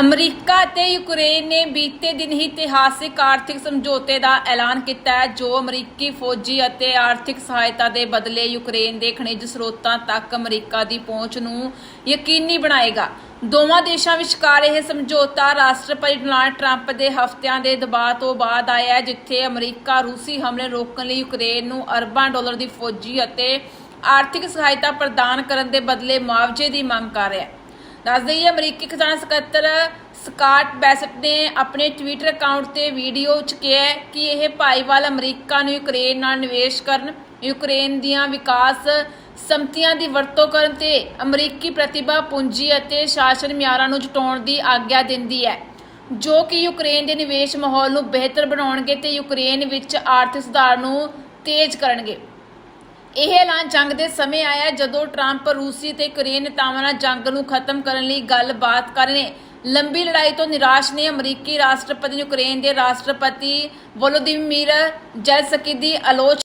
America ਅਤੇ Ukraine ਨੇ ਬੀਤੇ ਦਿਨ ਹੀ ਇਤਿਹਾਸਿਕ ਆਰਥਿਕ ਸਮਝੌਤੇ ਦਾ ਐਲਾਨ ਕੀਤਾ ਹੈ, ਜੋ ਅਮਰੀਕੀ ਫੌਜੀ ਅਤੇ ਆਰਥਿਕ ਸਹਾਇਤਾ ਦੇ ਬਦਲੇ ਯੂਕਰੇਨ ਦੇ ਖਣਿਜ ਸਰੋਤਾਂ ਤੱਕ ਅਮਰੀਕਾ ਦੀ ਪਹੁੰਚ ਨੂੰ ਯਕੀਨੀ ਬਣਾਏਗਾ। ਦੋਵਾਂ ਦੇਸ਼ਾਂ ਵਿਚਕਾਰ ਇਹ ਸਮਝੌਤਾ ਰਾਸ਼ਟਰਪਤੀ ਡੋਨਾਲਡ ਟਰੰਪ ਦੇ ਹਫ਼ਤਿਆਂ ਦੇ ਦਬਾਅ ਤੋਂ ਬਾਅਦ ਆਇਆ ਹੈ, ਜਿੱਥੇ ਅਮਰੀਕਾ ਰੂਸੀ ਹਮਲੇ ਰੋਕਣ ਲਈ ਯੂਕਰੇਨ ਨੂੰ ਅਰਬਾਂ ਡਾਲਰ ਦੀ ਫੌਜੀ ਅਤੇ ਆਰਥਿਕ ਸਹਾਇਤਾ ਪ੍ਰਦਾਨ ਕਰਨ ਦੇ ਬਦਲੇ ਮੁਆਵਜ਼ੇ ਦੀ ਮੰਗ ਕਰ ਰਿਹਾ ਹੈ। ਦੱਸ ਦਈਏ, ਅਮਰੀਕੀ ਖਜ਼ਾਨਾ ਸਕੱਤਰ ਸਕਾਟ ਬੈਸਟ ਨੇ ਆਪਣੇ ਟਵਿੱਟਰ ਅਕਾਊਂਟ ਤੇ ਵੀਡੀਓ 'ਚ ਕਿਹਾ ਕਿ ਇਹ ਭਾਈਵਾਲ ਅਮਰੀਕਾ ਨੂੰ ਯੂਕਰੇਨ ਨਾਲ ਨਿਵੇਸ਼ ਕਰਨ ਯੂਕਰੇਨ ਦੀਆਂ ਵਿਕਾਸ ਸੰਮਤੀਆਂ ਦੀ ਵਰਤੋਂ ਕਰਨ ਤੇ ਅਮਰੀਕੀ ਪ੍ਰਤਿਭਾ, ਪੂੰਜੀ ਅਤੇ ਸ਼ਾਸਨ ਮਿਆਰਾਂ ਨੂੰ ਜੁਟਾਉਣ ਦੀ ਆਗਿਆ ਦਿੰਦੀ ਹੈ। ਜੋ ਕਿ ਯੂਕਰੇਨ ਦੇ ਨਿਵੇਸ਼ ਮਾਹੌਲ ਨੂੰ ਬਿਹਤਰ ਬਣਾਉਣਗੇ ਤੇ ਯੂਕਰੇਨ ਵਿੱਚ ਆਰਥਿਕ ਸੁਧਾਰ ਨੂੰ ਤੇਜ਼ ਕਰਨਗੇ। ਇਹ ਐਲਾਨ ਜੰਗ ਦੇ ਸਮੇਂ ਆਇਆ ਜਦੋਂ ਟਰੰਪ ਰੂਸੀ ਤੇ ਯੂਕਰੇਨ ਨੇਤਾਵਾਂ ਨਾਲ ਜੰਗ ਨੂੰ ਖਤਮ ਕਰਨ ਲਈ ਗੱਲਬਾਤ ਕਰ ਰਹੇ ਨੇ। ਲੰਬੀ ਲੜਾਈ ਤੋਂ ਨਿਰਾਸ਼ ਨੇ ਅਮਰੀਕੀ ਰਾਸ਼ਟਰਪਤੀ ਯੂਕਰੇਨ ਦੇ ਰਾਸ਼ਟਰਪਤੀ ਵੋਲੋਦੀਮੀਰ ਜ਼ੈਲਸਕੀ ਦੀ ਆਲੋਚ